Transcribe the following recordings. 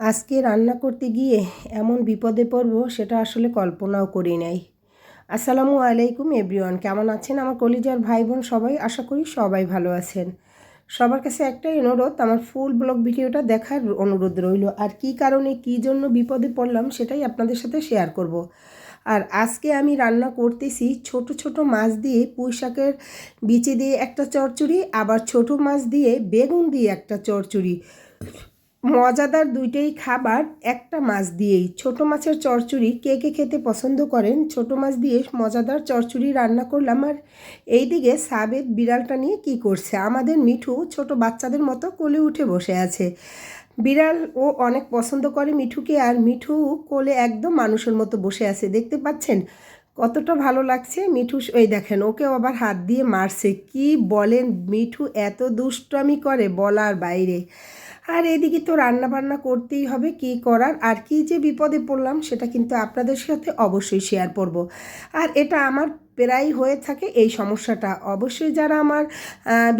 আজকে রান্না করতে গিয়ে এমন বিপদে পড়ব সেটা আসলে কল্পনাও করি নাই। আসসালামু আলাইকুম এভরিওয়ান, কেমন আছেন আমার কলিজার ভাই বোন সবাই? আশা করি সবাই ভালো আছেন। সবার কাছে একটাই অনুরোধ, আমার ফুল ব্লগ ভিডিওটা দেখার অনুরোধ রইল। আর কি কারণে, কি জন্য বিপদে পড়লাম সেটাই আপনাদের সাথে শেয়ার করব। আর আজকে আমি রান্না করতেছি ছোট ছোট মাছ দিয়ে পুঁই শাকের বিচি দিয়ে একটা চরচুরি আবার ছোট মাছ দিয়ে বেগুন দিয়ে একটা চরচুরি মজাদার দুইটাই খাবার একটা মাছ দিয়েই। ছোট মাছের চরচুরি কে কে খেতে পছন্দ করেন? ছোট মাছ দিয়ে মজাদার চরচুরি রান্না করলাম আর এইদিকে সাবেদ বিড়ালটা নিয়ে কি করছে? আমাদের মিঠু ছোট বাচ্চাদের মতো কোলে উঠে বসে আছে। বিড়াল ও অনেক পছন্দ করে মিঠুকে আর মিঠু কোলে একদম মানুষের মতো বসে আছে। দেখতে পাচ্ছেন? কতটা ভালো লাগছে মিঠু ওই দেখেন ওকে আবার হাত দিয়ে মারছে। কি বলেন? মিঠু এত দুষ্টমি করে বলার বাইরে। আর এদিকে তো রান্না বান্না করতেই হবে, কি করার? আর কি যে বিপদে পড়লাম সেটা কিন্তু আপনাদের সাথে অবশ্যই শেয়ার করব। আর এটা আমার প্রায় হয়ে থাকে এই সমস্যাটা। অবশ্যই যারা আমার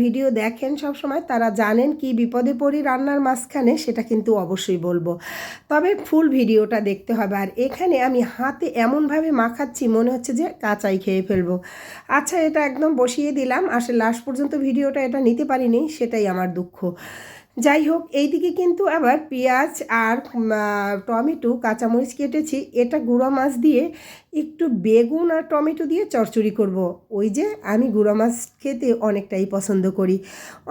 ভিডিও দেখেন সব সময় তারা জানেন কি বিপদে পড়ি রান্নার মাঝখানে, সেটা কিন্তু অবশ্যই বলব। তবে ফুল ভিডিওটা দেখতে হবে। আর এখানে আমি হাতে এমনভাবে মাখাচ্ছি, মনে হচ্ছে যে কাঁচাই খেয়ে ফেলব। আচ্ছা এটা একদম বসিয়ে দিলাম। আসলে লাস্ট পর্যন্ত ভিডিওটা এটা নিতে পারিনি, সেটাই আমার দুঃখ। যাই হোক, এইদিকে কিন্তু আবার পেঁয়াজ আর টমেটো, কাঁচামরিচ কেটেছি। এটা গুঁড়ো মাছ দিয়ে একটু বেগুন আর টমেটো দিয়ে চচ্চড়ি করব। ওই যে আমি গুঁড়ো মাছ খেতে অনেকটাই পছন্দ করি।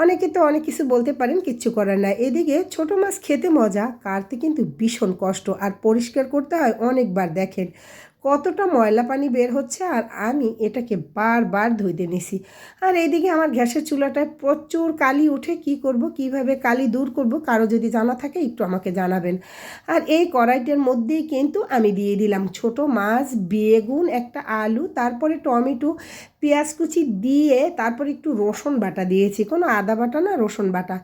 অনেকে তো অনেক কিছু বলতে পারেন, কিচ্ছু করার না এদিকে ছোট মাছ খেতে মজা, কাটতে কিন্তু ভীষণ কষ্ট। আর পরিষ্কার করতে হয় অনেকবার, দেখেন। কতটা ময়লা পানি বের হচ্ছে আর আমি এটাকে বারবার ধুইতে নিছি। আর এইদিকে আমার গ্যাসের চুলাটায় প্রচুর কালি উঠে কি করব, কীভাবে কালি দূর করব কারও যদি জানা থাকে একটু আমাকে জানাবেন। আর এই কড়াইটার মধ্যেই কিন্তু আমি দিয়ে দিলাম ছোট মাছ, বেগুন, একটা আলু, তারপরে টমেটো, পেঁয়াজ কুচি দিয়ে তারপর একটু রসুন বাটা দিয়েছি। কোনো আদা বাটা না রসুন বাটা।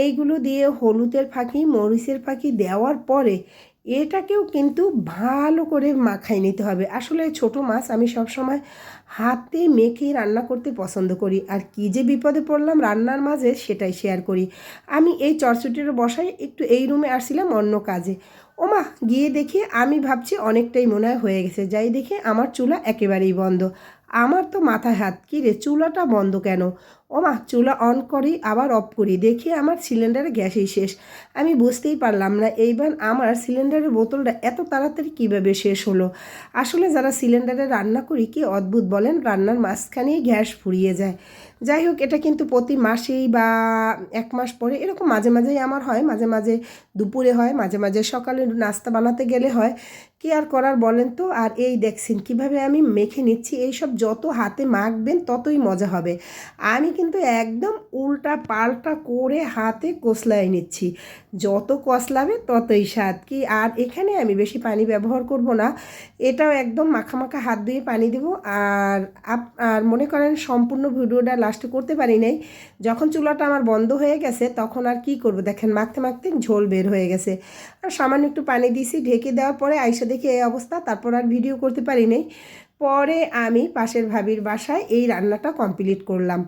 এইগুলো দিয়ে হলুদের ফাঁকি, মরিচের ফাঁকি দেওয়ার পরে এটাকেও কিন্তু ভালো করে মাখাই নিতে হবে। আসলে ছোট মাছ আমি সবসময় হাতে মেখে রান্না করতে পছন্দ করি। আর কি যে বিপদে পড়লাম রান্নার মাঝে সেটাই শেয়ার করি। আমি এই চরচুটির বসাই, একটু এই রুমে আসছিলাম অন্য কাজে। ওমা, গিয়ে দেখি আমি ভাবছি অনেকটাই মনে হয় হয়ে গেছে। যাই দেখে আমার চুলা একেবারেই বন্ধ। আমার তো মাথায় হাত, কী রে, চুলাটা বন্ধ কেন? ও মা চুলা অন করি, আবার অফ করি। দেখি আমার সিলিন্ডারে গ্যাসই শেষ। আমি বুঝতেই পারলাম না, এইবার আমার সিলিন্ডারের বোতলটা এত তাড়াতাড়ি কীভাবে শেষ হলো? আসলে যারা সিলিন্ডারে রান্না করি, কি অদ্ভুত বলেন? রান্নার মাঝখানেই গ্যাস ফুরিয়ে যায়। যাই হোক, এটা কিন্তু প্রতি মাসেই বা এক মাস পরে, এরকম মাঝে মাঝেই আমার হয়। মাঝে মাঝে দুপুরে হয়, মাঝে মাঝে সকালে নাস্তা বানাতে গেলে হয়। কি আর করার বলেন তো? আর এই দেখছেন, কীভাবে আমি মেখে নিচ্ছি, এইসব যত হাতে মাখবেন ততই মজা হবে। আমি কিন্তু একদম উল্টা পাল্টা করে হাতে কষলাই নিচ্ছি। যত কষলাবে ততই স্বাদ। কি আর এখানে আমি বেশি পানি ব্যবহার করব না। এটাও একদম মাখা হাত দিয়ে পানি দেব। আর আপ, আর মনে করেন সম্পূর্ণ ভিডিওটা লাস্টে করতে পারি নাই। যখন চুলাটা আমার বন্ধ হয়ে গেছে, তখন আর কি করব? দেখেন মাখতে মাখতে ঝোল বের হয়ে গেছে। আর সামান্য একটু পানি দিয়েছি, ঢেকে দেওয়ার পরে আইসা দেখে এই অবস্থা। তারপর আর ভিডিও করতে পারি নাই। পরে আমি পাশের ভাবির বাসায় এই রান্নাটা কমপ্লিট করলাম।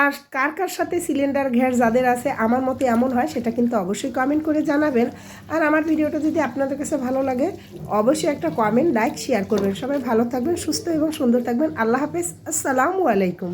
আর কার কার সাথে সিলিন্ডার ঘ্যাস যাদের আছে, আমার মতে এমন হয়, সেটা কিন্তু অবশ্যই কমেন্ট করে জানাবেন। আর আমার ভিডিওটা যদি আপনাদের কাছে ভালো লাগে, অবশ্যই একটা কমেন্ট লাইক শেয়ার করবেন। সবাই ভালো থাকবেন, সুস্থ এবং সুন্দর থাকবেন। আল্লাহ হাফেজ। আসসালামু আলাইকুম।